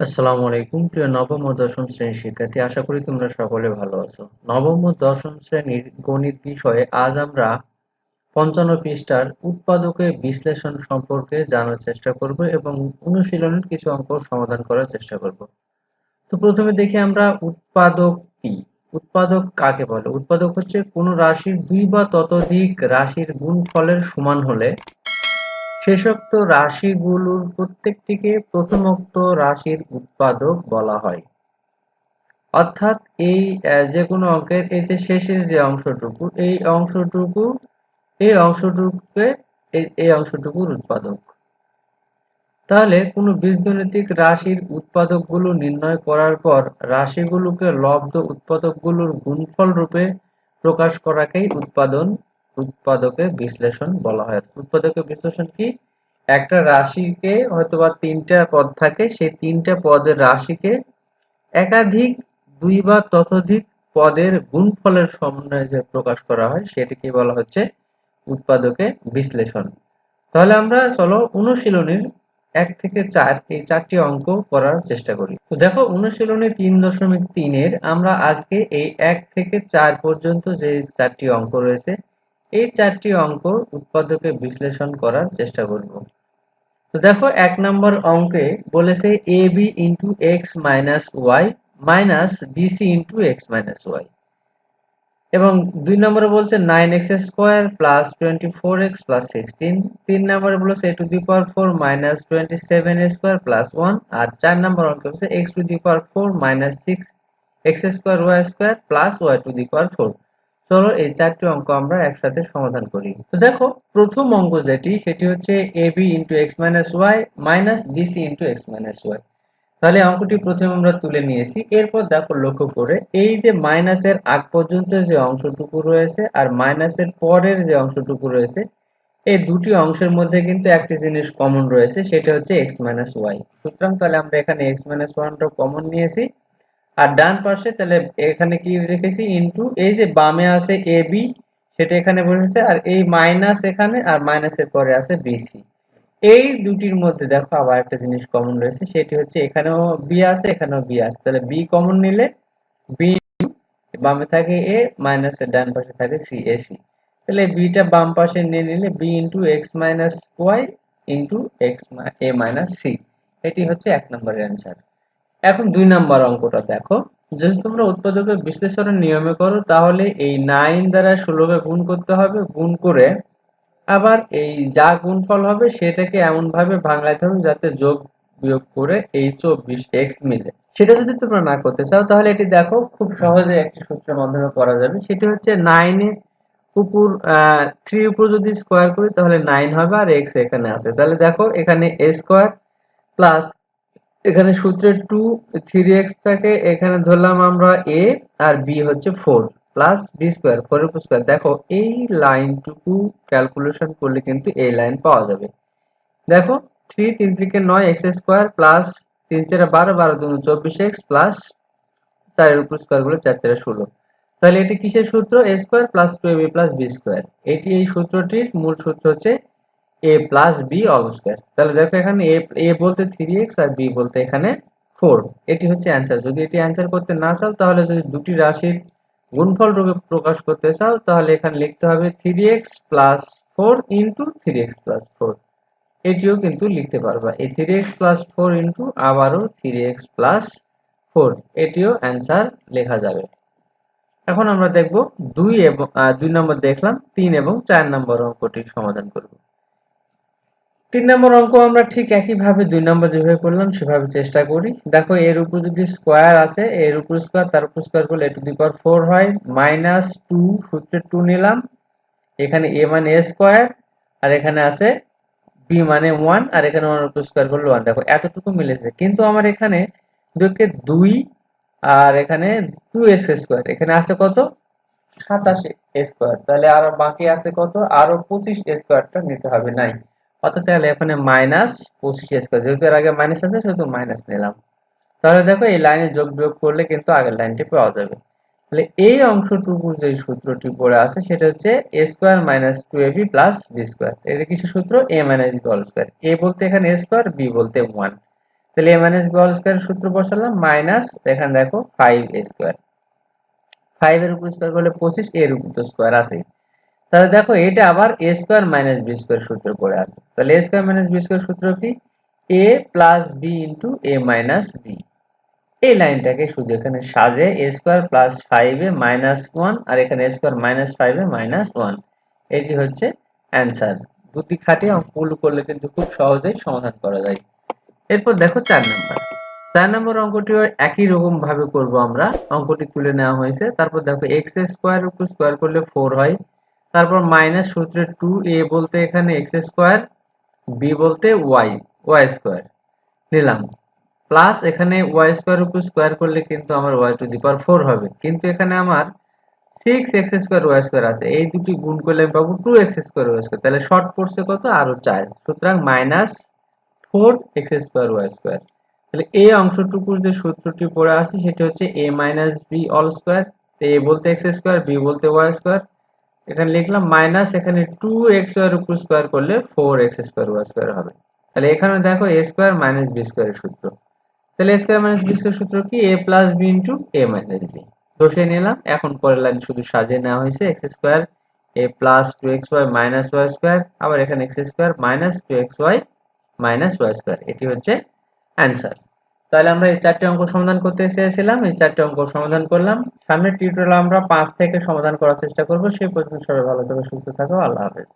আসসালামু আলাইকুম। প্রিয় নবম ও দশম শ্রেণির শিক্ষার্থী, আশা করি তোমরা সকলে ভালো আছো। নবম ও দশম শ্রেণির গণিত বিষয়ে আজ আমরা পঞ্চান্ন পৃষ্ঠার উৎপাদকের বিশ্লেষণ সম্পর্কে জানার চেষ্টা করব এবং অনুশীলনের কিছু অঙ্ক সমাধান করার চেষ্টা করব। তো প্রথমে দেখি আমরা উৎপাদক কি? উৎপাদক কাকে বলে? উৎপাদক হচ্ছে কোনো রাশির দুই বা ততোধিক রাশির গুণফলের সমান হলে শেষোক্ত রাশিগুলোর প্রত্যেকটিকে প্রথমোক্ত রাশির উৎপাদক বলা হয়। অর্থাৎ এই যে কোনো অঙ্কের এই যে শেষের যে অংশটুকু, এই অংশটুকু, এই অংশটুকুকে এই অংশটুকুর উৎপাদক। তাহলে কোনো বীজগণিতিক রাশির উৎপাদকগুলো নির্ণয় করার পর রাশিগুলোকে লব্ধ উৎপাদকগুলোর গুণফল রূপে প্রকাশ করাকেই উৎপাদন উৎপাদকের বিশ্লেষণ বলা হয়। উৎপাদকের বিশ্লেষণ কি? একটা রাশিকে হয়তোবা তিনটা পদ থাকে, সেই তিনটা পদের রাশিকে একাধিক দুই বা ততোধিক পদের গুণফলের সমন্বয়ে যে প্রকাশ করা হয় সেটিকে বলা হচ্ছে উৎপাদকে বিশ্লেষণ। তাহলে আমরা চলো অনুশীলনীর এক থেকে চার, এই চারটি অঙ্ক করার চেষ্টা করি। তো দেখো, অনুশীলনী তিন দশমিক তিনের, আমরা আজকে এই এক থেকে চার পর্যন্ত যে চারটি অঙ্ক রয়েছে এই চারটি অঙ্ক উৎপাদকে বিশ্লেষণ করার চেষ্টা করব। তো দেখো, এক নম্বর অঙ্কে বলেছে a b into x minus y minus b c into x minus y এবং দুই নম্বরে বলছে nine x square plus twenty four x plus sixteen তিন নম্বরে বলেছে a to the power four minus twenty seven square plus one আর চার নম্বর অঙ্ক বলছে x to the power four minus six x square y square plus y to the power four চলো এই চারটি অঙ্ক আমরা একসাথে সমাধান করি। তো দেখো, প্রথম অঙ্ক যেটি, সেটি হচ্ছে a b into x minus y minus b c into x minus y তাহলে অঙ্কটি প্রথমে আমরা তুলে নিয়েছি। এরপর দেখো লক্ষ্য করে, এই যে মাইনাসের আগ পর্যন্ত যে অংশটুকু রয়েছে আর মাইনাসের পরের যে অংশটুকু রয়েছে, এই দুটি অংশের মধ্যে কিন্তু একটি জিনিস কমন রয়েছে, সেটা হচ্ছে এক্স মাইনাস ওয়াই সুতরাং তাহলে আমরা এখানে এক্স মাইনাস ওয়ানটা কমন নিয়েছি। আর ডান পাশে তাহলে এখানে কি রেখেছি? ইনটু এই যে বামে আছে এ, বি, সেটা এখানে বসেছে আর এই মাইনাস এখানে আর মাইনাসের পরে আছে বিসি এই দুটির মধ্যে দেখো আবার একটা জিনিস কমন রয়েছে, সেটি হচ্ছে এখানেও বি আছে, এখানেও বি আছে। তাহলে বি কমন নিলে বি বামে থাকে এ মাইনাসের ডান পাশে থাকে সি এ সি তাহলে বিটা বাম পাশে নিয়ে নিলে b into x minus y into x a minus c এটি হচ্ছে এক নম্বরের অ্যান্সার এখন দুই নাম্বার অঙ্কটা দেখো। যদি তোমরা উৎপাদকের বিশ্লেষণের নিয়মে করো, তাহলে এই নাইন দ্বারা ষোলোকে গুণ করতে হবে। গুণ করে আবার এই যা গুণফল হবে, সেটাকে এমন ভাবে ভাঙলাইতে হবে যাতে যোগ বিয়োগ করে এই চব্বিশ এক্স মিলে। সেটা যদি তোমরা না করতে চাও, তাহলে এটি দেখো, খুব সহজে একটি সূত্রের মাধ্যমে করা যাবে। সেটি হচ্ছে নাইনে উপর থ্রি উপর যদি স্কোয়ার করি, তাহলে নাইন হবে আর এক্স এখানে আছে। তাহলে দেখো, এখানে এ স্কোয়ার প্লাস এখানে সূত্রে টু থ্রি এক্স থাকে, এখানে ধরলাম আমরা এ আর বি হচ্ছে four plus b square four উপর স্কোয়ার দেখো, এই লাইনটুকু ক্যালকুলেশন করলে কিন্তু এই লাইন পাওয়া যাবে। দেখো থ্রি তিন থেকে নয় এক্স স্কোয়ার প্লাস তিন চারে বারো বারো দু চব্বিশ এক্স প্লাস চারের উপর স্কোয়ারগুলো চার চারে ষোলো। তাহলে এটি কিসের সূত্র? A square plus two a b plus b square এটি এই সূত্রটির মূল সূত্র হচ্ছে a plus b all square তাহলে দেখো এখানে এ এ বলতে থ্রি এক্স আর বি বলতে এখানে ফোর এটি হচ্ছে অ্যান্সার যদি এটি অ্যান্সার করতে না চাও, তাহলে যদি দুটি রাশির গুণফল রূপে প্রকাশ করতে চাও, তাহলে এখানে লিখতে হবে three x plus four into three x plus four এটিও কিন্তু লিখতে পারবা। এই three x plus four into three x plus four এটিও অ্যান্সার লেখা যাবে। এখন আমরা দেখব দুই এবং দুই নম্বর দেখলাম, তিন এবং চার নম্বর অঙ্কটির সমাধান করব। তিন নম্বর অঙ্ক আমরা ঠিক একইভাবে দুই নম্বর যেভাবে করলাম, সেভাবে চেষ্টা করি। দেখো, এর উপর যদি স্কোয়ার আছে এর উপর স্কোয়ার তার উপর স্কোয়ার করলে টু দি পাওয়ার ফোর হয়। মাইনাস টু সূত্রে টু নিলাম। এখানে এ মানে এ স্কোয়ার আর এখানে আছে বি মানে ওয়ান আর এখানে ওয়ান উপর স্কোয়ার করলে ওয়ান দেখো, এতটুকু মিলেছে। কিন্তু আমার এখানে দুকে দুই, আর এখানে টু এস স্কোয়ার এখানে আছে কত? সাতাশ স্কোয়ার তাহলে আরও বাকি আছে কত? আরও পঁচিশ স্কোয়ারটা নিতে হবে নাই। অর্থাৎ তাহলে এখানে মাইনাস পঁচিশ স্কোয়ার যেহেতু এর আগে মাইনাস আছে, সেহেতু মাইনাস নিলাম। তাহলে দেখো এই লাইনে যোগ বিয়োগ করলে কিন্তু আগের লাইনটি পাওয়া যাবে। তাহলে এই অংশটুকু যে সূত্রটি পড়ে আছে, সেটা হচ্ছে a square minus two a b plus b square এটা কিছু সূত্র? A minus b square a বলতে এখানে এ স্কোয়ার বি বলতে ওয়ান তাহলে a minus b all square সূত্র বসালাম মাইনাস এখানে দেখো ফাইভ এ স্কোয়ার ফাইভ এর উপর স্কোয়ার করলে পঁচিশ, এর উপর তো স্কোয়ার আছে তাহলে দেখো এটা আবার a square minus b square সূত্র পড়ে আছে। তাহলে a square minus b square সূত্র কি? A plus b into a minus b এই লাইনটাকে শুধু এখানে সাজে a square plus five minus one আর এখানে a square minus five minus one এটি হচ্ছে অ্যান্সার বুদ্ধি খাটিয়ে অঙ্কগুলো করলে কিন্তু খুব সহজেই সমাধান করা যায়। এরপর দেখো চার নাম্বার চার নম্বর অঙ্কটিও একই রকম ভাবে করব আমরা। অঙ্কটি তুলে নেওয়া হয়েছে। তারপর দেখো এক্স স্কোয়ার উপর স্কোয়ার করলে ফোর হয়। তারপর মাইনাস সূত্রে টু এ বলতে এখানে এক্স স্কোয়ার বি বলতে ওয়াই ওয়াই স্কোয়ার নিলাম। প্লাস এখানে ওয়াই স্কোয়ার উপর স্কোয়ার করলে কিন্তু আমার y to the power four হবে। কিন্তু এখানে আমার six x square y square আছে। এই দুটি গুণ করলে আমি পাবো two x square y square তাহলে শর্ট পড়ছে কত? আরও চার। সুতরাং minus four x square y square তাহলে এই অংশটুকুর যে সূত্রটি পড়ে আছে, সেটি হচ্ছে a minus b all square a বলতে এক্স স্কোয়ার বি বলতে ওয়াই স্কোয়ার এখানে লিখলাম মাইনাস এখানে টু এক্স ওয়ার উপর স্কোয়ার করলে four x square y square হবে। তাহলে এখানে দেখো এ স্কোয়ার মাইনাস বি স্কোয়ারের সূত্র। তাহলে a square minus b square সূত্র কি? A plus b into a minus b বসিয়ে নিলাম, এখন পরের লাইন শুধু সাজিয়ে নেওয়া হয়েছে x square a plus two x y minus y square আবার এখানে x square minus two x y minus y square এটি হচ্ছে অ্যান্সার তাহলে আমরা এই চারটি অঙ্ক সমাধান করতে চেয়েছিলাম, এই চারটি অঙ্ক সমাধান করলাম। সামনের টিউটোরিয়াল আমরা পাঁচ থেকে সমাধান করার চেষ্টা করব। সেই পর্যন্ত সবাই ভালো থাকো, সুস্থ থাকো, আল্লাহ হাফেজ।